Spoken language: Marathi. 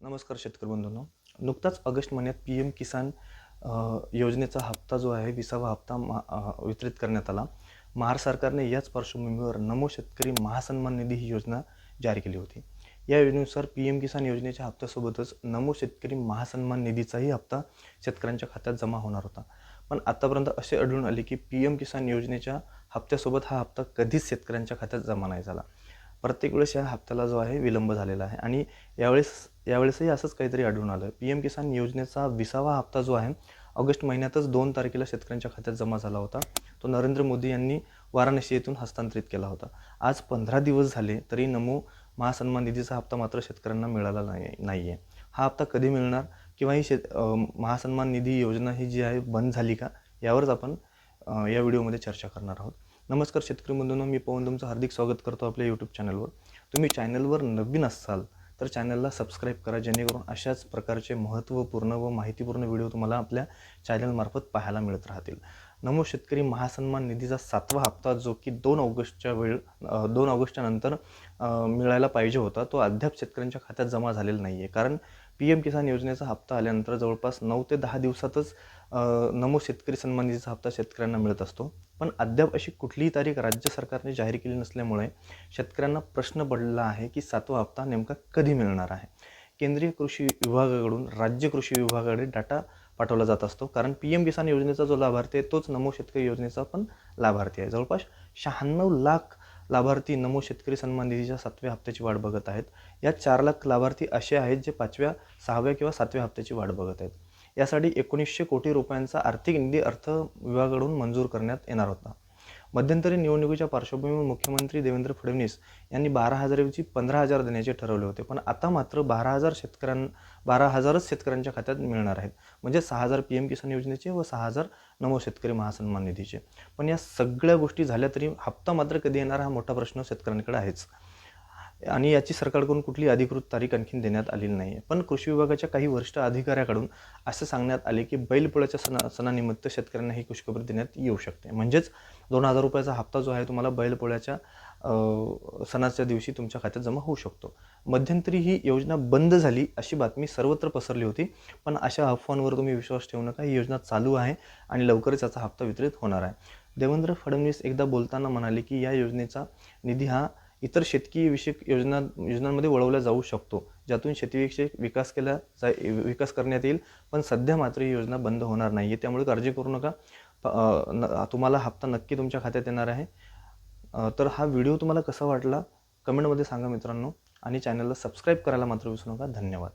नमस्कार शेतकरी बंधूंनो नुकताच ऑगस्ट महिन्यात पी एम किसान योजनेचा हप्ता जो आहे विसावा हप्ता मा वितरित करण्यात आला. महाराष्ट्र सरकारने याच पार्श्वभूमीवर नमो शेतकरी महासन्मान निधी ही योजना जारी केली होती. या योजनेनुसार पी एम किसान योजनेच्या हप्त्यासोबतच नमो शेतकरी महासन्मान निधीचाही हप्ता शेतकऱ्यांच्या खात्यात जमा होणार होता. पण आतापर्यंत असे आढळून आले की पी एम किसान योजनेच्या हप्त्यासोबत हा हप्ता कधीच शेतकऱ्यांच्या खात्यात जमा नाही झाला. प्रत्येक वेळेस या हप्त्याला जो आहे विलंब झालेला आहे. आणि यावेळेस यावेळेसही असंच काहीतरी आढळून आलं. पी एम किसान योजनेचा विसावा हप्ता जो आहे ऑगस्ट महिन्यातच दोन तारखेला शेतकऱ्यांच्या खात्यात जमा झाला होता. तो नरेंद्र मोदी यांनी वाराणसी येथून हस्तांतरित केला होता. आज पंधरा दिवस झाले तरी नमो महासन्मान निधीचा हप्ता मात्र शेतकऱ्यांना मिळाला नाही नाही आहे हा हप्ता कधी मिळणार किंवा ही शेत महासन्मान निधी योजना ही जी आहे बंद झाली का यावरच आपण या व्हिडिओमध्ये चर्चा करणार आहोत. नमस्कार शेतकरी बंधूंनो मी पवन तुमचं हार्दिक स्वागत करतो आपल्या यूट्यूब चॅनलवर तुम्ही चॅनलवर नवीन असाल तर चॅनलला सबस्क्राईब करा जेणेकरून अशाच प्रकारचे महत्त्वपूर्ण व माहितीपूर्ण व्हिडिओ तुम्हाला आपल्या चॅनलमार्फत पाहायला मिळत राहतील. नमो शेतकरी महासन्मान निधीचा सातवा हप्ता जो की दोन ऑगस्टच्या वेळ दोन ऑगस्टच्या नंतर मिळायला पाहिजे होता तो अद्याप शेतकऱ्यांच्या खात्यात जमा झालेला नाही आहे कारण पी एम किसान योजनेचा हप्ता आल्यानंतर जवळपास नऊ ते दहा दिवसातच नमो शेतकरी सन्मान निधीचा हप्ता शेतकऱ्यांना मिळत असतो. पण अद्याप अशी कुठलीही तारीख राज्य सरकारने जाहीर केली नसल्यामुळे शेतकऱ्यांना प्रश्न पडला आहे की सातवा हप्ता नेमका कधी मिळणार आहे? केंद्रीय कृषी विभागाकडून राज्य कृषी विभागाकडे डाटा पाठवला जात असतो. कारण पी एम किसान योजनेचा जो लाभार्थी आहे तोच नमो शेतकरी योजनेचा पण लाभार्थी आहे. जवळपास शहाण्णव लाख लाभार्थी नमो शेतकरी सन्मान निधीच्या सातव्या हप्त्याची वाट बघत आहेत. या चार लाख लाभार्थी असे आहेत जे पाचव्या सहाव्या किंवा सातव्या हप्त्याची वाट बघत आहेत. यासाठी एकोणीसशे कोटी रुपयांचा आर्थिक निधी अर्थ विभागाकडून मंजूर करण्यात येणार होता. मध्यंतरी निवडणुकीच्या पार्श्वभूमीवर मुख्यमंत्री देवेंद्र फडणवीस यांनी बारा हजारऐवजी पंधरा हजार देण्याचे ठरवले होते. पण आता मात्र बारा हजार शेतकऱ्यां बारा हजारच शेतकऱ्यांच्या खात्यात मिळणार आहेत. म्हणजे सहा हजार पी एम किसान योजनेचे व सहा हजार नमो शेतकरी महासन्मान निधीचे. पण या सगळ्या गोष्टी झाल्या तरी हप्ता मात्र कधी येणार हा मोठा प्रश्न शेतकऱ्यांकडे आहेच. आणि याची सरकारकडून कुठली अधिकृत तारीख आणखीन देण्यात आलेली नाही. आहे पण कृषी विभागाच्या काही वरिष्ठ अधिकाऱ्याकडून असं सांगण्यात आले की बैलपोळ्याच्या सणा सणानिमित्त शेतकऱ्यांना ही खुशखबरी देण्यात येऊ शकते. म्हणजेच दोन हजार रुपयाचा हप्ता जो आहे तुम्हाला बैलपोळ्याच्या सणाच्या दिवशी तुमच्या खात्यात जमा होऊ शकतो. मध्यंतरी ही योजना बंद झाली अशी बातमी सर्वत्र पसरली होती. पण अशा अफवांवर तुम्ही विश्वास ठेवू नका. ही योजना चालू आहे आणि लवकरच याचा हप्ता वितरित होणार आहे. देवेंद्र फडणवीस एकदा बोलताना म्हणाले की या योजनेचा निधी हा इतर शेतकी विषयक योजना योजनांमध्ये वळवला जाऊ शकतो ज्यातून शेतीविषयक विकास केला जा विकास करण्यात येईल. पण सध्या मात्र ही योजना बंद होणार नाही आहे त्यामुळे काळजी करू नका. न- तुम्हाला हप्ता नक्की तुमच्या खात्यात येणार आहे. तर हा व्हिडिओ तुम्हाला कसा वाटला? कमेंटमध्ये सांगा मित्रांनो. आणि चॅनलला सबस्क्राईब करायला मात्र विसरू नका. धन्यवाद.